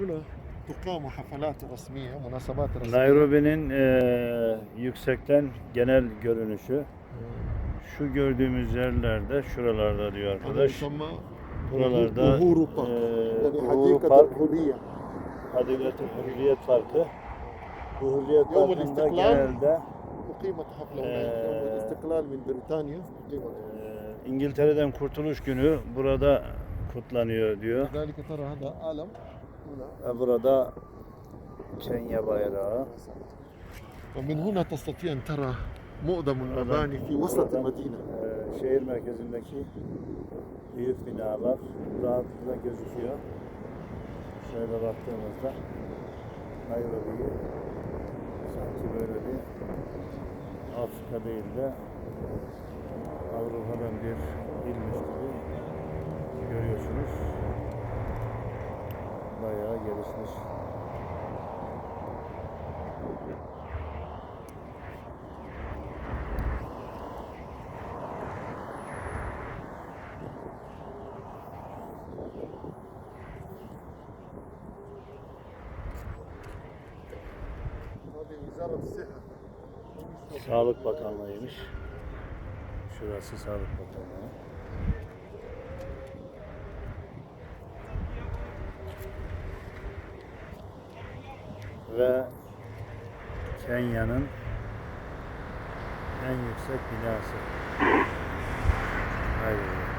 هنا تقام حفلات رسمية مناسبات رسمية Nairobi'nin eee, yüksekten genel görünüşü. Şu gördüğümüz yerlerde, şuralarda diyor هذا arkadaş. يسمى Buralarda ظهور بارك eee, يعني Uhuru حديقة Park, الحرية Hadikati Hürriyet Parkı. Bu Hürriyet Yol Parkı'nda İstiklal. genelde أقيمت حفلة آه. هناك يوم الاستقلال من بريطانيا أقيمت eee, İngiltere'den Kurtuluş Günü burada kutlanıyor diyor. لذلك ترى هذا عالم هنا Ve burada Kenya bayrağı. ومن هنا تستطيع أن ترى مؤدم المباني في وسط المدينة Eee, şehir merkezindeki büyük binalar rahatlıkla gözüküyor. Şöyle baktığımızda Nairobi'yi sanki böyle bir Afrika değil de bayağı gelişmiş. Sağlık Bakanlığı'ymış. Şurası Sağlık Bakanlığı. Ve Kenya'nın en yüksek binası. Hayır.